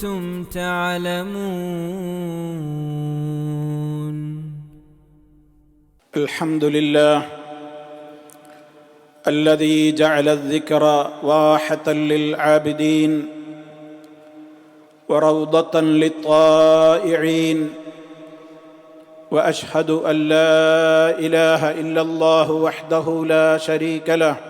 كنتم تعلمون. الحمد لله الذي جعل الذكر واحة للعابدين وروضة للطائعين وأشهد أن لا إله إلا الله وحده لا شريك له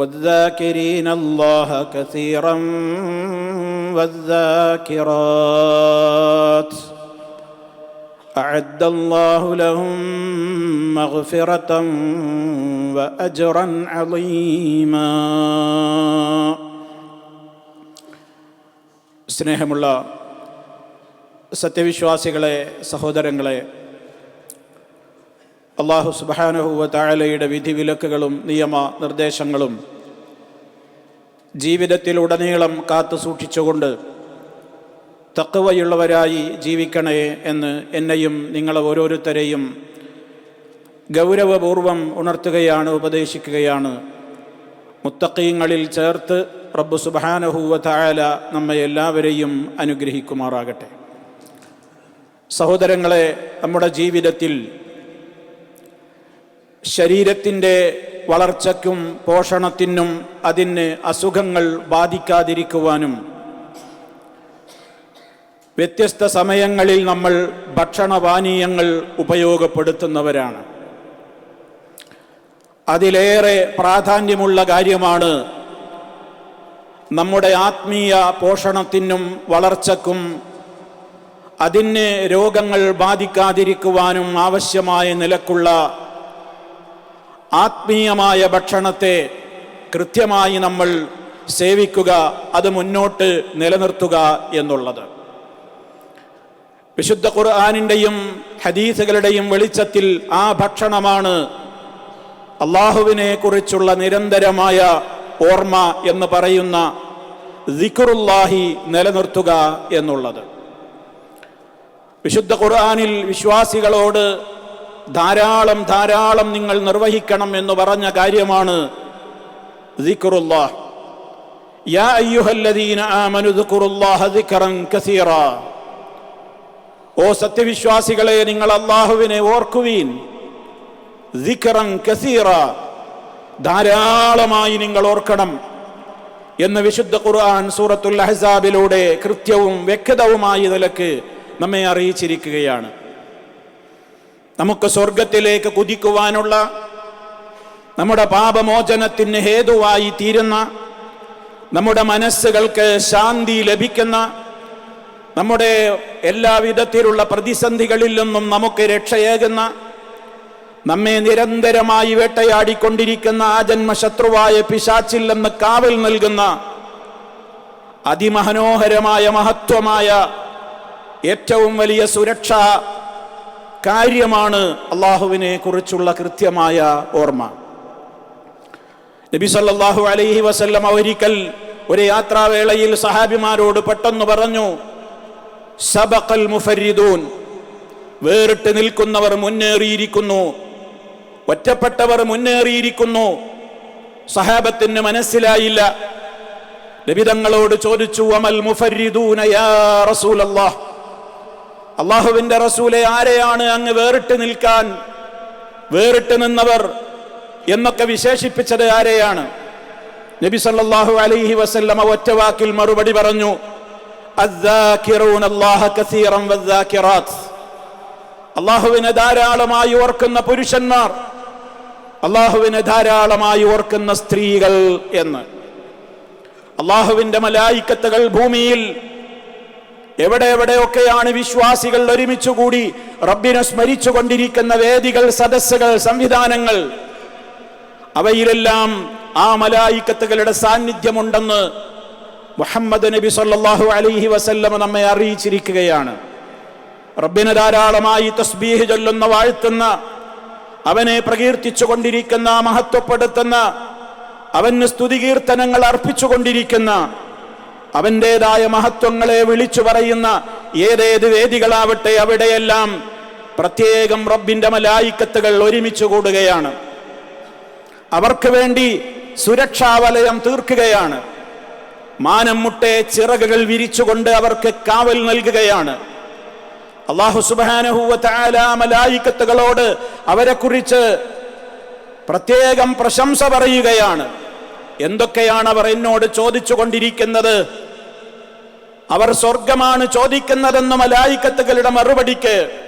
والذاكرين الله كثيرا والذاكرات أعد الله لهم مغفرة وأجرا عظيما സ്നേഹമുള്ള സത്യവിശ്വാസികളെ സഹോദരങ്ങളെ അള്ളാഹു സുബാനഹുവ താഴലയുടെ വിധിവിലക്കുകളും നിയമ നിർദ്ദേശങ്ങളും ജീവിതത്തിലുടനീളം കാത്തു സൂക്ഷിച്ചുകൊണ്ട് തക്കവയുള്ളവരായി ജീവിക്കണേ എന്ന് എന്നെയും നിങ്ങളെ ഓരോരുത്തരെയും ഗൗരവപൂർവം ഉണർത്തുകയാണ് ഉപദേശിക്കുകയാണ്. മുത്തക്കീങ്ങളിൽ ചേർത്ത് റബ്ബു സുബാനഹൂവ തായാല നമ്മെ എല്ലാവരെയും അനുഗ്രഹിക്കുമാറാകട്ടെ. സഹോദരങ്ങളെ നമ്മുടെ ജീവിതത്തിൽ ശരീരത്തിന്റെ വളർച്ചയ്ക്കും പോഷണത്തിനും അതിന് അസുഖങ്ങൾ ബാധിക്കാതിരിക്കുവാനും. വ്യത്യസ്ത സമയങ്ങളിൽ നമ്മൾ ഭക്ഷണപാനീയങ്ങൾ ഉപയോഗപ്പെടുത്തുന്നവരാണ്. അതിലേറെ പ്രാധാന്യമുള്ള കാര്യമാണ് നമ്മുടെ ആത്മീയ പോഷണത്തിനും വളർച്ചക്കും അതിന് രോഗങ്ങൾ ബാധിക്കാതിരിക്കുവാനും ആവശ്യമായ നിലക്കുള്ള ആത്മീയമായ ഭക്ഷണത്തെ കൃത്യമായി നമ്മൾ സേവിക്കുക അത് മുന്നോട്ട് നിലനിർത്തുക എന്നുള്ളത്. വിശുദ്ധ ഖുർആാനിന്റെയും ഹദീസുകളുടെയും വെളിച്ചത്തിൽ ആ ഭക്ഷണമാണ് അള്ളാഹുവിനെ കുറിച്ചുള്ള നിരന്തരമായ ഓർമ്മ എന്ന് പറയുന്ന ദിക്കുറുല്ലാഹി നിലനിർത്തുക എന്നുള്ളത്. വിശുദ്ധ ഖുർആാനിൽ വിശ്വാസികളോട് ധാരാളം ധാരാളം നിങ്ങൾ നിർവഹിക്കണം എന്ന് പറഞ്ഞ കാര്യമാണ് ഓ സത്യവിശ്വാസികളെ നിങ്ങൾ അള്ളാഹുവിനെ ഓർക്കുവീൻ. ധാരാളമായി നിങ്ങൾ ഓർക്കണം എന്ന് വിശുദ്ധ ഖുർആൻ സൂറത്തുൽ അഹ്സാബിലൂടെ കൃത്യവും വ്യക്തവുമായി നിലയ്ക്ക് നമ്മെ അറിയിച്ചിരിക്കുകയാണ്. നമുക്ക് സ്വർഗത്തിലേക്ക് കുതിക്കുവാനുള്ള നമ്മുടെ പാപമോചനത്തിന് ഹേതുവായി തീരുന്ന നമ്മുടെ മനസ്സുകൾക്ക് ശാന്തി ലഭിക്കുന്ന നമ്മുടെ എല്ലാവിധത്തിലുള്ള പ്രതിസന്ധികളിൽ നിന്നും നമുക്ക് രക്ഷയേകുന്ന നമ്മെ നിരന്തരമായി വേട്ടയാടിക്കൊണ്ടിരിക്കുന്ന ആ ജന്മശത്രുവായ പിശാച്ചിൽ നിന്ന് കാവൽ നൽകുന്ന അതിമനോഹരമായ മഹത്വമായ ഏറ്റവും വലിയ സുരക്ഷ കാര്യമാണ് അള്ളാഹുവിനെ കുറിച്ചുള്ള കൃത്യമായ ഓർമ്മ. നബി സല്ലല്ലാഹു അലൈഹി വസല്ലം ഒരിക്കൽ ഒരു യാത്രാവേളയിൽ സഹാബിമാരോട് പെട്ടെന്ന് പറഞ്ഞു സബഖൽ മുഫരിദൂൻ. വേറിട്ട് നിൽക്കുന്നവർ മുന്നേറിയിരിക്കുന്നു. ഒറ്റപ്പെട്ടവർ മുന്നേറിയിരിക്കുന്നു. സഹാബത്തിന് മനസ്സിലായില്ല. ലഭിതങ്ങളോട് ചോദിച്ചു അമൽ മുഫരിദൂന യാ റസൂലല്ലാഹ്? അള്ളാഹുവിന്റെ റസൂലെ ആരെയാണ് അങ്ങ് വേറിട്ട് നിൽക്കാൻ വേറിട്ട് നിന്നവർ എന്നൊക്കെ വിശേഷിപ്പിച്ചത് ആരെയാണ്? നബി സല്ലാഹു അലൈഹി വസല്ലമ ഒറ്റ വാക്കിൽ മറുപടി പറഞ്ഞു അള്ളാഹുവിനെ ധാരാളമായി ഓർക്കുന്ന പുരുഷന്മാർ അള്ളാഹുവിനെ ധാരാളമായി ഓർക്കുന്ന സ്ത്രീകൾ എന്ന്. അള്ളാഹുവിന്റെ മലായിക്കത്തുകൾ ഭൂമിയിൽ എവിടെ എവിടെയൊക്കെയാണ് വിശ്വാസികൾ ഒരുമിച്ചുകൂടി റബ്ബിനെ സ്മരിച്ചു കൊണ്ടിരിക്കുന്ന വേദികൾ സദസ്സുകൾ സംവിധാനങ്ങൾ? അവയിലെല്ലാം ആ മലായിക്കത്തുകളുടെ സാന്നിധ്യമുണ്ടെന്ന് മുഹമ്മദ് നബി സല്ലാഹു അലൈഹി വസല്ലമ നമ്മെ അറിയിച്ചിരിക്കുകയാണ്. റബ്ബിനെ ധാരാളമായി തസ്ബീഹ് ചൊല്ലുന്ന വാഴ്ത്തുന്ന അവനെ പ്രകീർത്തിച്ചു കൊണ്ടിരിക്കുന്ന മഹത്വപ്പെടുത്തുന്ന അവന് സ്തുതികീർത്തനങ്ങൾ അർപ്പിച്ചുകൊണ്ടിരിക്കുന്ന അവന്റെതായ മഹത്വങ്ങളെ വിളിച്ചു പറയുന്ന ഏതേത് വേദികളാവട്ടെ അവിടെയെല്ലാം പ്രത്യേകം റബ്ബിന്റെ മലായിക്കത്തുകൾ ഒരുമിച്ച് കൂടുകയാണ്. അവർക്ക് വേണ്ടി സുരക്ഷാവലയം തീർക്കുകയാണ്. മാനം മുട്ടെ ചിറകുകൾ വിരിച്ചുകൊണ്ട് അവർക്ക് കാവൽ നൽകുകയാണ്. അള്ളാഹു സുബാനഹുവ മലായിക്കത്തുകളോട് അവരെ കുറിച്ച് പ്രത്യേകം പ്രശംസ പറയുകയാണ്. എന്തൊക്കെയാണ് അവർ എന്നോട് ചോദിച്ചു കൊണ്ടിരിക്കുന്നത് അവർ സ്വർഗമാണ് ചോദിക്കുന്നതെന്ന് മലായിക്കത്തുകളുടെ മറുപടിക്ക്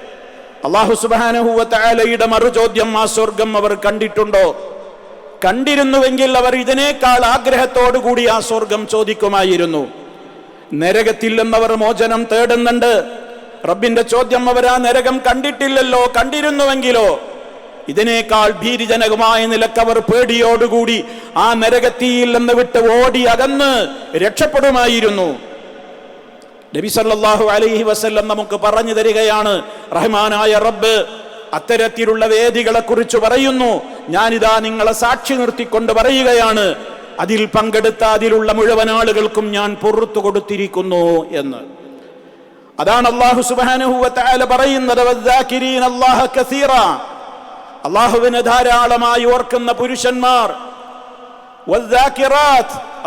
അള്ളാഹു സുബാനഹുവലയുടെ മറുചോദ്യം ആ സ്വർഗം അവർ കണ്ടിട്ടുണ്ടോ? കണ്ടിരുന്നുവെങ്കിൽ അവർ ഇതിനേക്കാൾ ആഗ്രഹത്തോടു കൂടി ആ സ്വർഗം ചോദിക്കുമായിരുന്നു. നരകത്തിൽ മോചനം തേടുന്നുണ്ട്. റബ്ബിന്റെ ചോദ്യം അവർ ആ നരകം കണ്ടിട്ടില്ലല്ലോ കണ്ടിരുന്നുവെങ്കിലോ ഇതിനേക്കാൾ ഭീതിജനകമായ നിലക്കവർ പേടിയോടുകൂടി ആ നരകത്തിയിൽ നിന്ന് വിട്ട് ഓടി അകന്ന് രക്ഷപ്പെടുമായിരുന്നു. നബി സല്ലല്ലാഹു അലൈഹി വസല്ലം നമുക്ക് പറഞ്ഞു തരികയാണ് റഹ്മാനായ റബ്ബ് അത്തരത്തിലുള്ള വേദികളെ കുറിച്ച് പറയുന്നു. ഞാനിതാ നിങ്ങളെ സാക്ഷി നിർത്തിക്കൊണ്ട് പറയുകയാണ് അതിൽ പങ്കെടുത്ത അതിലുള്ള മുഴുവൻ ആളുകൾക്കും ഞാൻ പുറത്തു കൊടുത്തിരിക്കുന്നു എന്ന്. അതാണ് അള്ളാഹു സുബ്ഹാനഹു വ പറയുന്നത് അള്ളാഹുവിനെ ധാരാളമായി ഓർക്കുന്ന പുരുഷന്മാർ.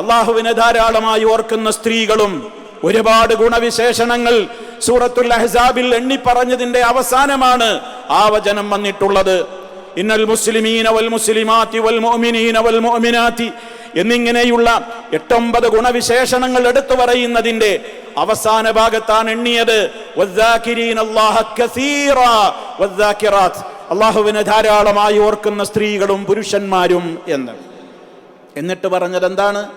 അള്ളാഹുവിനെ ധാരാളമായി ഓർക്കുന്ന സ്ത്രീകളും ഒരുപാട് ഗുണവിശേഷണങ്ങൾ സൂറത്തുൽ അഹ്സാബിൽ എണ്ണി പറഞ്ഞതിന്റെ അവസാനമാണ് ആ വചനം വന്നിട്ടുള്ളത്. ഇന്നൽ മുസ്ലിമീന വൽ മുസ്ലിമാത്തി വൽ മുഅ്മിനീന വൽ മോമിനാത്തി എന്നിങ്ങനെയുള്ള എട്ടൊമ്പത് ഗുണവിശേഷണങ്ങൾ എടുത്തു പറയുന്നതിന്റെ അവസാന ഭാഗത്താണ് എണ്ണിയത്. അള്ളാഹുവിനെ ധാരാളമായി ഓർക്കുന്ന സ്ത്രീകളും പുരുഷന്മാരും എന്ന്. എന്നിട്ട് പറഞ്ഞത് എന്താണ്?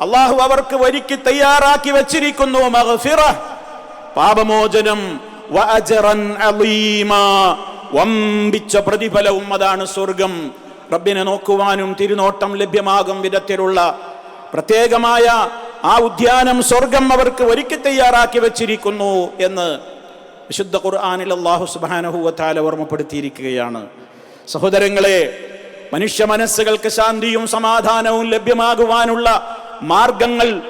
അള്ളാഹു അവർക്ക് ഒരുക്കി തയ്യാറാക്കി വച്ചിരിക്കുന്നു പാപമോചനം വമ്പിച്ച പ്രതിഫലവും അതാണ് സ്വർഗം. റബ്ബിനെ നോക്കുവാനും തിരുനോട്ടം ലഭ്യമാകും വിധത്തിലുള്ള പ്രത്യേകമായ ആ ഉദ്യാനം സ്വർഗം അവർക്ക് ഒരുക്കി തയ്യാറാക്കി വെച്ചിരിക്കുന്നു എന്ന് വിശുദ്ധ ഖുർആാനിൽ അള്ളാഹു സുബാനഹുവത്താല ഓർമ്മപ്പെടുത്തിയിരിക്കുകയാണ്. സഹോദരങ്ങളെ മനുഷ്യ മനസ്സുകൾക്ക് ശാന്തിയും സമാധാനവും ലഭ്യമാകുവാനുള്ള മാർഗങ്ങൾ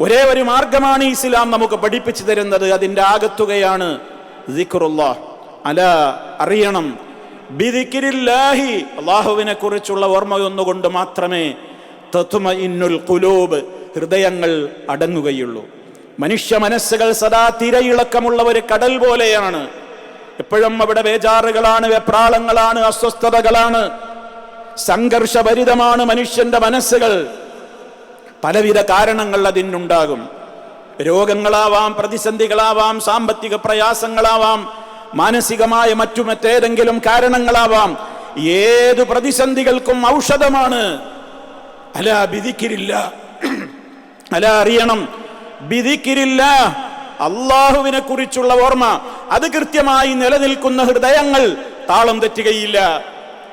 ഒരേ ഒരു മാർഗമാണ് ഇസ്ലാം നമുക്ക് പഠിപ്പിച്ചു തരുന്നത്. അതിന്റെ ആകത്തുകയാണ് അല അറിയണം. അള്ളാഹുവിനെ കുറിച്ചുള്ള ഓർമ്മയൊന്നുകൊണ്ട് മാത്രമേ തത്വമ ഇന്നുൽ കുലൂബ് ഹൃദയങ്ങൾ അടങ്ങുകയുള്ളൂ. മനുഷ്യ മനസ്സുകൾ സദാ തിരയിളക്കമുള്ള ഒരു കടൽ പോലെയാണ്. എപ്പോഴും അവിടെ വേജാറുകളാണ് വെപ്രാളങ്ങളാണ് അസ്വസ്ഥതകളാണ്. സംഘർഷഭരിതമാണ് മനുഷ്യന്റെ മനസ്സുകൾ. പലവിധ കാരണങ്ങൾ അതിനുണ്ടാകും. രോഗങ്ങളാവാം പ്രതിസന്ധികളാവാം സാമ്പത്തിക പ്രയാസങ്ങളാവാം മാനസികമായ മറ്റു മറ്റേതെങ്കിലും കാരണങ്ങളാവാം. ഏതു പ്രതിസന്ധികൾക്കും ഔഷധമാണ്. അല വിധിക്കിരില്ല അല അറിയണം. അള്ളാഹുവിനെ കുറിച്ചുള്ള ഓർമ്മ. അത് കൃത്യമായി നിലനിൽക്കുന്ന ഹൃദയങ്ങൾ താളം തെറ്റുകയില്ല.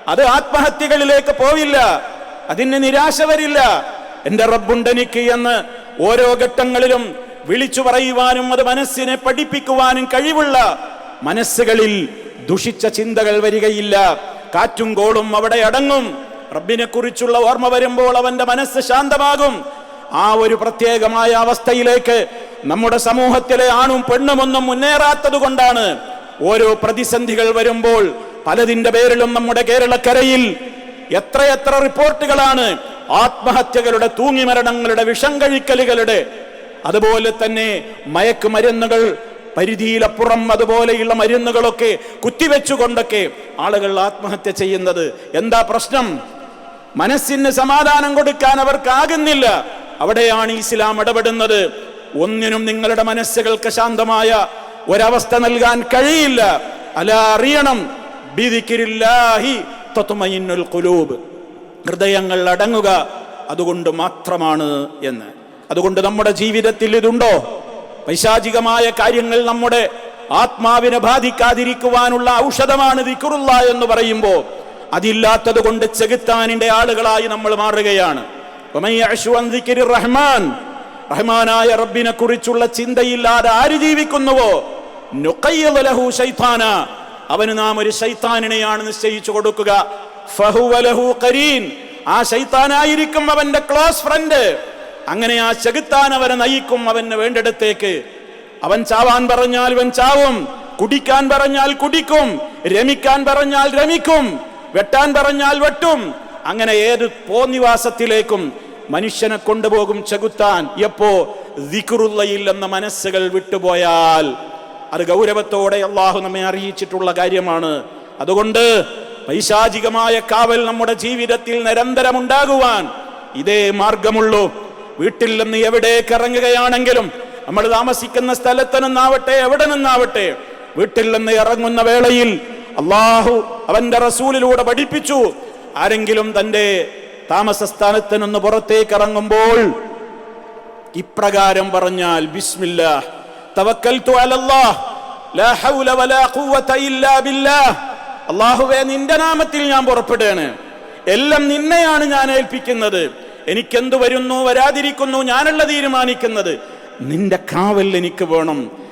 അത് ആത്മഹത്യകളിലേക്ക് പോവില്ല. അതിന് നിരാശ വരില്ല. എന്റെ റബ്ബുണ്ടെനിക്ക് എന്ന് ഓരോ ഘട്ടങ്ങളിലും വിളിച്ചു പറയുവാനും അത് മനസ്സിനെ പഠിപ്പിക്കുവാനും കഴിവുള്ള മനസ്സുകളിൽ ദുഷിച്ച ചിന്തകൾ വരികയില്ല. കാറ്റും കോളും അവിടെ അടങ്ങും. റബ്ബിനെ കുറിച്ചുള്ള ഓർമ്മ വരുമ്പോൾ അവന്റെ മനസ്സ് ശാന്തമാകും. ആ ഒരു പ്രത്യേകമായ അവസ്ഥയിലേക്ക് നമ്മുടെ സമൂഹത്തിലെ ആണും പെണ്ണുമൊന്നും മുന്നേറാത്തത് കൊണ്ടാണ് ഓരോ പ്രതിസന്ധികൾ വരുമ്പോൾ പലതിന്റെ പേരിലും നമ്മുടെ കേരളക്കരയിൽ എത്രയെത്ര റിപ്പോർട്ടുകളാണ് ആത്മഹത്യകളുടെ തൂങ്ങിമരണങ്ങളുടെ വിഷം കഴിക്കലുകളുടെ അതുപോലെ തന്നെ മയക്കുമരുന്നുകൾ പരിധിയിലപ്പുറം അതുപോലെയുള്ള മരുന്നുകളൊക്കെ കുത്തിവെച്ചുകൊണ്ടൊക്കെ ആളുകൾ ആത്മഹത്യ ചെയ്യുന്നത്. എന്താ പ്രശ്നം? മനസ്സിന് സമാധാനം കൊടുക്കാൻ അവർക്കാകുന്നില്ല. അവിടെയാണ് ഇസ്ലാം ഇടപെടുന്നത്. ഒന്നിനും നിങ്ങളുടെ മനസ്സുകൾക്ക് ശാന്തമായ ഒരവസ്ഥ നൽകാൻ കഴിയില്ല. അല അറിയണം. ഹൃദയങ്ങൾ അടങ്ങുക അതുകൊണ്ട് മാത്രമാണ് എന്ന്. അതുകൊണ്ട് നമ്മുടെ ജീവിതത്തിൽ ഇതുണ്ടോ? പൈശാചികമായ കാര്യങ്ങൾ നമ്മുടെ ആത്മാവിനെ ബാധിക്കാതിരിക്കുവാനുള്ള ഔഷധമാണ് ദിക്കുറുള്ള എന്ന് പറയുമ്പോൾ അതില്ലാത്തത് കൊണ്ട് ചെകുത്താനിന്റെ ആളുകളായി നമ്മൾ മാറുകയാണ്. റഹ്മാൻ റഹ്മാനായ റബ്ബിനെ കുറിച്ചുള്ള ചിന്തയില്ലാതെ ആര് ജീവിക്കുന്നുവോ? ലഹു ശൈത്താന. അവന് നാം ഒരു ശൈത്താനിനെയാണ് നിശ്ചയിച്ചു കൊടുക്കുക. ഖരീൻ ആ ശൈത്താനായിരിക്കും അവന്റെ ക്ലോസ് ഫ്രണ്ട്. അങ്ങനെ ആ ചെകുത്താൻ അവനെ നയിക്കും അവന് വേണ്ടിടത്തേക്ക്. അവൻ ചാവാൻ പറഞ്ഞാൽ ഇവൻ ചാവും. കുടിക്കാൻ പറഞ്ഞാൽ കുടിക്കും. രമിക്കാൻ പറഞ്ഞാൽ രമിക്കും. വെട്ടാൻ പറഞ്ഞാൽ വെട്ടും. അങ്ങനെ ഏത് പോന്നിവാസത്തിലേക്കും മനുഷ്യനെ കൊണ്ടുപോകും ചെകുത്താൻ. എപ്പോ? ദിക്കുറുള്ളയിൽ എന്ന മനസ്സുകൾ വിട്ടുപോയാൽ. അത് ഗൗരവത്തോടെ അള്ളാഹു നമ്മെ അറിയിച്ചിട്ടുള്ള കാര്യമാണ്. അതുകൊണ്ട് പൈശാചികമായ കാവൽ നമ്മുടെ ജീവിതത്തിൽ നിരന്തരം ഉണ്ടാകുവാൻ ഇതേ മാർഗമുള്ളൂ. വീട്ടിൽ നിന്ന് എവിടേക്ക് ഇറങ്ങുകയാണെങ്കിലും നമ്മൾ താമസിക്കുന്ന സ്ഥലത്ത് നിന്നാവട്ടെ എവിടെ നിന്നാവട്ടെ വീട്ടിൽ നിന്ന് ഇറങ്ങുന്ന വേളയിൽ അള്ളാഹു അവന്റെ റസൂലിലൂടെ പഠിപ്പിച്ചു. ആരെങ്കിലും തന്റെ താമസ സ്ഥാനത്ത് നിന്ന് പുറത്തേക്ക് ഇറങ്ങുമ്പോൾ ഇപ്രകാരം പറഞ്ഞാൽ ബിസ്മില്ലാ തവക്കൽതു അലല്ലാഹ് ലാ ഹൗല വലാ ഖുവത ഇല്ലാ ബില്ലാഹ് അല്ലാഹുവേ നിന്റെ നാമത്തിൽ ഞാൻ പുറപ്പെടുകയാണ്. എല്ലാം നിന്നെയാണ് ഞാൻ ഏൽപ്പിക്കുന്നത്. എനിക്കെന്തു വരുന്നു വരാതിരിക്കുന്നു ഞാനല്ല തീരുമാനിക്കുന്നത്. നിന്റെ കാവൽ എനിക്ക് വേണം.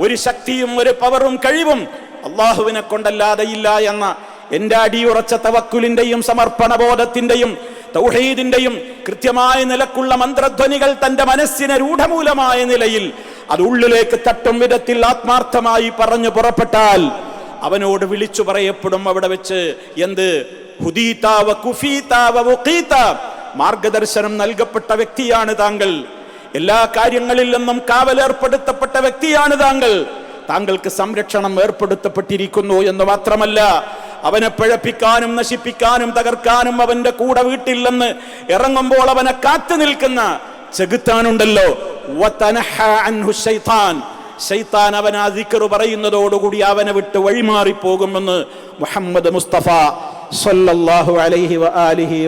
ഒരു ശക്തിയും ഒരു പവറും കഴിവും അള്ളാഹുവിനെ കൊണ്ടല്ലാതെ ഇല്ല എന്ന എന്റെ അടിയുറച്ച തവക്കുലിന്റെയും സമർപ്പണ ബോധത്തിന്റെയും തൗഹീദിന്റെയും കൃത്യമായ നിലക്കുള്ള മന്ത്രധ്വനികൾ തന്റെ മനസ്സിനെ രൂഢമൂലമായ നിലയിൽ അത് ഉള്ളിലേക്ക് തട്ടും വിധത്തിൽ ആത്മാർത്ഥമായി പറഞ്ഞു പുറപ്പെട്ടാൽ അവനോട് വിളിച്ചു പറയപ്പെടും അവിടെ വെച്ച് എന്ത്? ഹുദീതാവ കുഫീതാവ. മാർഗദർശനം നൽകപ്പെട്ട വ്യക്തിയാണ് താങ്കൾ. എല്ലാ കാര്യങ്ങളിൽ നിന്നും കാവലേർപ്പെടുത്തപ്പെട്ട വ്യക്തിയാണ് താങ്കൾ. താങ്കൾക്ക് സംരക്ഷണം ഏർപ്പെടുത്തപ്പെട്ടിരിക്കുന്നു എന്ന് മാത്രമല്ല അവനെ പിഴപ്പിക്കാനും നശിപ്പിക്കാനും തകർക്കാനും അവന്റെ കൂടെ വീട്ടില്ലെന്ന് ഇറങ്ങുമ്പോൾ അവനെ കാത്തു നിൽക്കുന്ന ചെകുത്താനുണ്ടല്ലോ. ശൈത്താൻ. അവൻ ആ ദിക്റ് പറയുന്നതോടുകൂടി അവനെ വിട്ട് വഴിമാറി പോകുമെന്ന് മുഹമ്മദ് മുസ്തഫ സല്ലല്ലാഹു അലൈഹി വ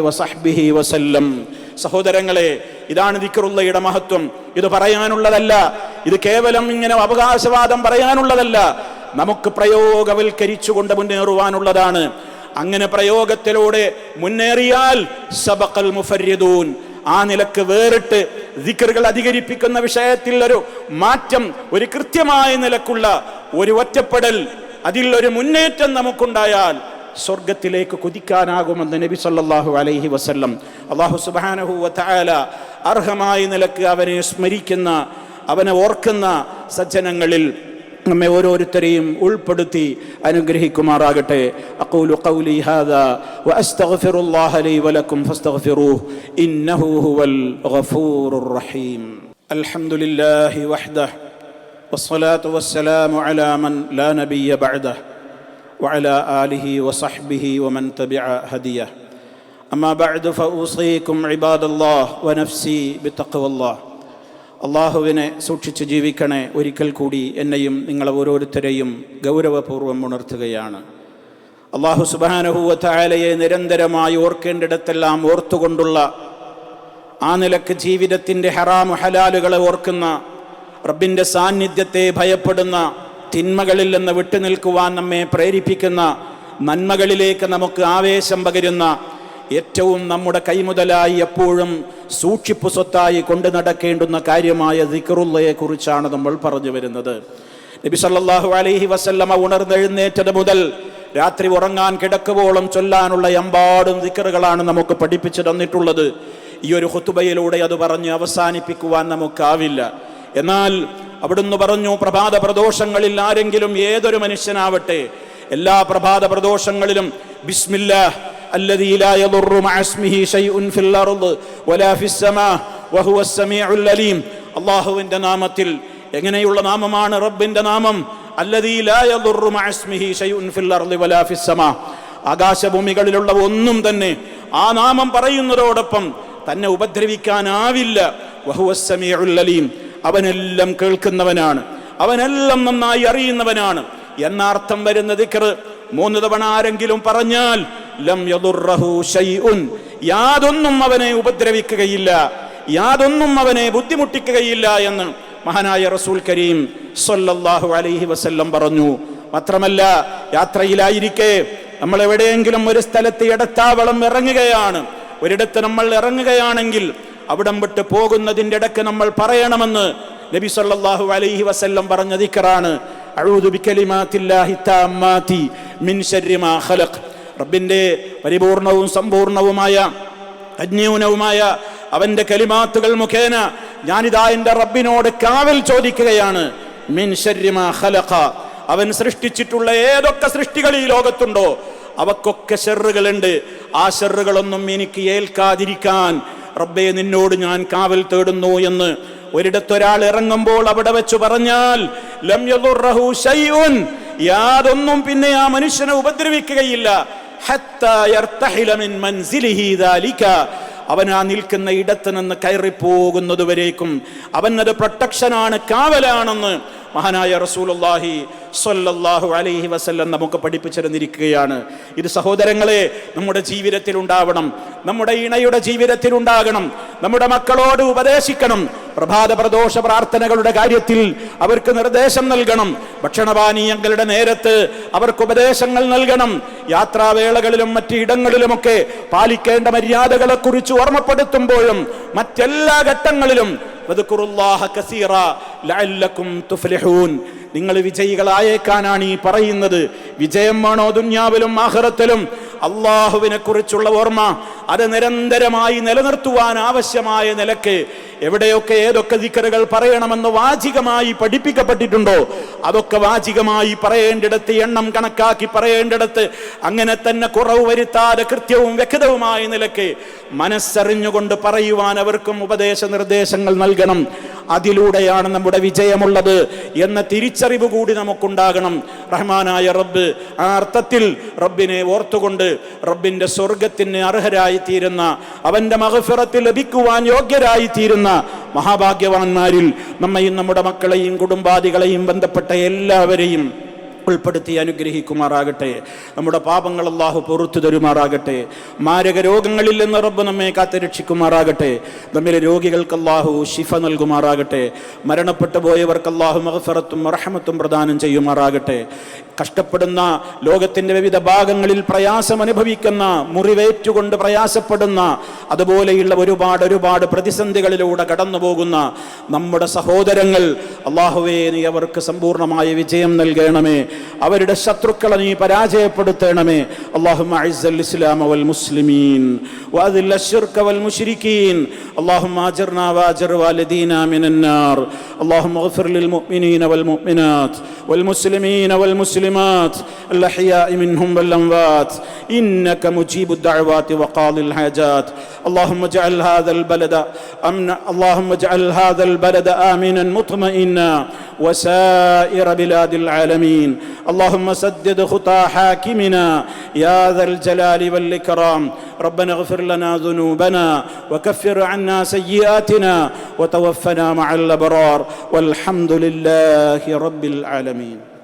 വസഹ്ബിഹി വസല്ലം. സഹോദരങ്ങളെ ഇതാണ് ദിക്കറുള്ളയുടെ മഹത്വം. ഇത് പറയാനുള്ളതല്ല. ഇത് കേവലം ഇങ്ങനെ അവകാശവാദം പറയാനുള്ളതല്ല. നമുക്ക് പ്രയോഗവൽക്കരിച്ചുകൊണ്ട് മുന്നേറുവാനുള്ളതാണ്. അങ്ങനെ പ്രയോഗത്തിലൂടെ മുന്നേറിയാൽ സബക്കൽ മുഫര്യദൂൻ ആ നിലയ്ക്ക് വേറിട്ട് ദിക്കറുകൾ അധികരിപ്പിക്കുന്ന വിഷയത്തിൽ ഒരു മാറ്റം ഒരു കൃത്യമായ നിലക്കുള്ള ഒരു ഒറ്റപ്പെടൽ അതിൽ ഒരു മുന്നേറ്റം നമുക്കുണ്ടായാൽ സ്വർഗത്തിലേക്ക് കുതിക്കാനാകുമെന്ന് നബി സല്ലാഹു അലൈഹി വസല്ലം. അള്ളാഹു സുബാനഹു വല അർഹമായ നിലയ്ക്ക് അവനെ സ്മരിക്കുന്ന അവനെ ഓർക്കുന്ന സജ്ജനങ്ങളിൽ നമ്മെ ഓരോരുത്തരെയും ഉൾപ്പെടുത്തി അനുഗ്രഹിക്കുമാറാകട്ടെ അഖൂലു ഖൗലി ഹാദാ വഅസ്തഗ്ഫിറുല്ലാഹ ലീ വലക്കും ഫസ്തഗ്ഫിറൂഹ് ഇന്നഹു ഹുവൽ ഗഫൂറുർ റഹീം അൽഹംദുലില്ലാഹി വഹ്ദഹ് വസ്സലാത്തു വസ്സലാമു അലാ മൻ ലാ നബിയ്യ ബഅദഹ് وعلى آله وصحبه ومن تبع هديه أما بعد فأوصيكم عباد الله ونفسي بتقوى الله അള്ളാഹുവിനെ സൂക്ഷിച്ച് ജീവിക്കണേ ഒരിക്കൽ കൂടി എന്നെയും നിങ്ങളെ ഓരോരുത്തരെയും ഗൗരവപൂർവം ഉണർത്തുകയാണ്. അള്ളാഹു സുബാനഹുവത്തായാലയെ നിരന്തരമായി ഓർക്കേണ്ടിടത്തെല്ലാം ഓർത്തുകൊണ്ടുള്ള ആ നിലയ്ക്ക് ജീവിതത്തിന്റെ ഹറാമു ഹലാലുകളെ ഓർക്കുന്ന റബ്ബിന്റെ സാന്നിധ്യത്തെ ഭയപ്പെടുന്ന തിന്മകളിൽ നിന്ന് വിട്ടുനിൽക്കുവാൻ നമ്മെ പ്രേരിപ്പിക്കുന്ന നന്മകളിലേക്ക് നമുക്ക് ആവേശം പകരുന്ന ഏറ്റവും നമ്മുടെ കൈമുതലായി എപ്പോഴും സൂക്ഷിപ്പ് സ്വത്തായി കൊണ്ടു നടക്കേണ്ടുന്ന കാര്യമായ ദിക്റുള്ളയെ കുറിച്ചാണ് നമ്മൾ പറഞ്ഞു വരുന്നത്. നബി സല്ലല്ലാഹു അലൈഹി വസല്ലമ ഉണർന്നെഴുന്നേറ്റത് മുതൽ രാത്രി ഉറങ്ങാൻ കിടക്കുവോളം ചൊല്ലാനുള്ള എമ്പാടും ദിക്കറുകളാണ് നമുക്ക് പഠിപ്പിച്ചു തന്നിട്ടുള്ളത്. ഈ ഒരു ഹുത്തുബയിലൂടെ അത് പറഞ്ഞ് അവസാനിപ്പിക്കുവാൻ നമുക്കാവില്ല. എന്നാൽ അവിടുന്ന് പറഞ്ഞു പ്രഭാത പ്രദോഷങ്ങളിൽ ആരെങ്കിലും ഏതൊരു മനുഷ്യനാവട്ടെ എല്ലാ പ്രഭാത പ്രദോഷങ്ങളിലും ബിസ്മില്ലാഹ് الذي لا يضر مع اسمه شيء في الأرض ولا في السماء وهو السميع العليم അള്ളാഹുവിന്റെ നാമത്തിൽ എങ്ങനെയുള്ള നാമമാണ് റബ്ബിന്റെ നാമം الذي لا يضر مع اسمه شيء في الأرض ولا في السماء ആകാശഭൂമികളിലുള്ള ഒന്നും തന്നെ ആ നാമം പറയുന്നതോടൊപ്പം തന്നെ ഉപദ്രവിക്കാനാവില്ല വഹുവസ്സമീഉൽ അലീം അവനെല്ലാം കേൾക്കുന്നവനാണ് അവനെല്ലാം നന്നായി അറിയുന്നവനാണ് എന്ന അർത്ഥം വരുന്ന ദിക്ർ മൂന്ന് തവണ ആരെങ്കിലും പറഞ്ഞാൽ ലം ശൈഉൻ. യാതൊന്നും അവനെ ഉപദ്രവിക്കുകയില്ല. യാതൊന്നും അവനെ ബുദ്ധിമുട്ടിക്കുകയില്ല എന്ന് മഹാനായ റസൂൽ കരീം സ്വല്ലല്ലാഹു അലൈഹി വസല്ലം പറഞ്ഞു. മാത്രമല്ല യാത്രയിലായിരിക്കെ നമ്മൾ എവിടെയെങ്കിലും ഒരു സ്ഥലത്ത് ഇടത്താവളം ഇറങ്ങുകയാണ്. ഒരിടത്ത് നമ്മൾ ഇറങ്ങുകയാണെങ്കിൽ അവിടം വിട്ട് പോകുന്നതിന്റെ ഇടയ്ക്ക് നമ്മൾ പറയണമെന്ന് നബി സല്ലല്ലാഹു അലൈഹി വസല്ലം പറഞ്ഞ ദിക്റാണ് അഊദു ബികലിമാത്തില്ലാഹി താമ്മാതി മിൻ ശർരി മാ ഖലഖ്. റബ്ബിന്റെ പരിപൂർണവും സമ്പൂർണവുമായ അജ്ഞൂനവുമായ അവന്റെ കലിമാത്തുകൾ മുഖേന ഞാനിതാ എന്റെ റബ്ബിനോട് കാവൽ ചോദിക്കുകയാണ്. മിൻ ഖലഖ. അവൻ സൃഷ്ടിച്ചിട്ടുള്ള ഏതൊക്കെ സൃഷ്ടികൾ ഈ ലോകത്തുണ്ടോ അവക്കൊക്കെ ഷെറുകളുണ്ട് ആ ഷെറുകളൊന്നും എനിക്ക് ഏൽക്കാതിരിക്കാൻ റബ്ബെ നിന്നോട് ഞാൻ കാവൽ തേടുന്നു എന്ന് ഒരിടത്തൊരാൾ ഇറങ്ങുമ്പോൾ അവിടെ വെച്ച് പറഞ്ഞാൽ ലം യാതൊന്നും പിന്നെ ആ മനുഷ്യനെ ഉപദ്രവിക്കുകയില്ല. അവൻ ആ നിൽക്കുന്ന ഇടത്ത് നിന്ന് കയറിപ്പോകുന്നതുവരേക്കും അവനത് പ്രൊട്ടക്ഷനാണ് കാവലാണെന്ന് മഹാനായ റസൂലുള്ളാഹി സ്വല്ലല്ലാഹു അലൈഹി വസല്ലം നമുക്ക് പഠിപ്പിച്ചിരുന്നിരിക്കുകയാണ് ഇത് സഹോദരങ്ങളെ നമ്മുടെ ജീവിതത്തിൽ ഉണ്ടാവണം. നമ്മുടെ ഇണയുടെ ജീവിതത്തിൽ ഉണ്ടാകണം. നമ്മുടെ മക്കളോട് ഉപദേശിക്കണം. പ്രഭാത പ്രദോഷ പ്രാർത്ഥനകളുടെ കാര്യത്തിൽ അവർക്ക് നിർദ്ദേശം നൽകണം. ഭക്ഷണപാനീയങ്ങളുടെ നേരത്ത് അവർക്ക് ഉപദേശങ്ങൾ നൽകണം. യാത്രാവേളകളിലും മറ്റു ഇടങ്ങളിലുമൊക്കെ പാലിക്കേണ്ട മര്യാദകളെക്കുറിച്ച് ഓർമ്മപ്പെടുത്തുമ്പോഴും മറ്റെല്ലാ ഘട്ടങ്ങളിലും واذكروا الله كثيرا لعلكم تفلحون. നിങ്ങൾ വിജയികളായേക്കാനാണ് ഈ പറയുന്നത്. വിജയം വേണോ ദുന്യാവിലും ആഹ്റത്തിലും? അള്ളാഹുവിനെ കുറിച്ചുള്ള ഓർമ്മ അത് നിരന്തരമായി നിലനിർത്തുവാൻ ആവശ്യമായ നിലയ്ക്ക് എവിടെയൊക്കെ ഏതൊക്കെ ദിക്കറുകൾ പറയണമെന്ന് വാചികമായി പഠിപ്പിക്കപ്പെട്ടിട്ടുണ്ടോ? അതൊക്കെ വാചികമായി പറയേണ്ടിടത്ത് എണ്ണം കണക്കാക്കി പറയേണ്ടിടത്ത് അങ്ങനെ തന്നെ കുറവ് വരുത്താതെ കൃത്യവും വ്യക്തവുമായ നിലയ്ക്ക് മനസ്സറിഞ്ഞുകൊണ്ട് പറയുവാൻ അവർക്കും ഉപദേശ നിർദ്ദേശങ്ങൾ നൽകണം. അതിലൂടെയാണ് നമ്മുടെ വിജയമുള്ളത് എന്ന തിരിച്ചറിവ് കൂടി നമുക്കുണ്ടാകണം. റഹ്മാനായ റബ്ബ് ആ അർത്ഥത്തിൽ റബ്ബിനെ ഓർത്തുകൊണ്ട് റബ്ബിന്റെ സ്വർഗത്തിന് അർഹരായി തീരുന്ന അവന്റെ മഹഫിറത്തിൽ ലഭിക്കുവാൻ യോഗ്യരായി തീരുന്ന മഹാഭാഗ്യവാന്മാരിൽ നമ്മയും നമ്മുടെ മക്കളെയും കുടുംബാദികളെയും ബന്ധപ്പെട്ട എല്ലാവരെയും ഉൾപ്പെടുത്തി അനുഗ്രഹിക്കുമാറാകട്ടെ. നമ്മുടെ പാപങ്ങൾ അള്ളാഹു പുറത്തു തരുമാറാകട്ടെ. മാരക രോഗങ്ങളിൽ നിന്ന് റബ്ബ് നമ്മെ കാത്തുരക്ഷിക്കുമാറാകട്ടെ നമ്മിലെ രോഗികൾക്ക് അള്ളാഹു ശിഫ നൽകുമാറാകട്ടെ. മരണപ്പെട്ടു പോയവർക്ക് അള്ളാഹു മഹഫറത്തും റഹമത്തും പ്രദാനം ചെയ്യുമാറാകട്ടെ. കഷ്ടപ്പെടുന്ന ലോകത്തിൻ്റെ വിവിധ ഭാഗങ്ങളിൽ പ്രയാസം അനുഭവിക്കുന്ന മുറിവേറ്റുകൊണ്ട് പ്രയാസപ്പെടുന്ന അതുപോലെയുള്ള ഒരുപാട് ഒരുപാട് പ്രതിസന്ധികളിലൂടെ കടന്നു പോകുന്ന നമ്മുടെ സഹോദരങ്ങൾ അള്ളാഹുവേ നീ അവർക്ക് സമ്പൂർണ്ണമായ വിജയം നൽകണമേ അവരുടെ ശത്രുക്കളെ നീ പരാജയപ്പെടുത്തണമേ اللهم اعز الاسلام والمسلمين واذل الشرك والمشركين اللهم اجرنا واجر والدينا من النار اللهم اغفر للمؤمنين والمؤمنات والمسلمين والمسلمات الأحياء منهم والأموات. إنك مجيب الدعوات وقاضي الحاجات. اللهم اجعل هذا البلد امنا اللهم اجعل هذا البلد آمنا مطمئنا وسائر بلاد العالمين. اللهم سدد خطى حاكمنا. يا ذا الجلال والإكرام. ربنا اغفر لنا ذنوبنا وكفر عنا سيئاتنا وتوفنا مع الأبرار. والحمد لله رب العالمين.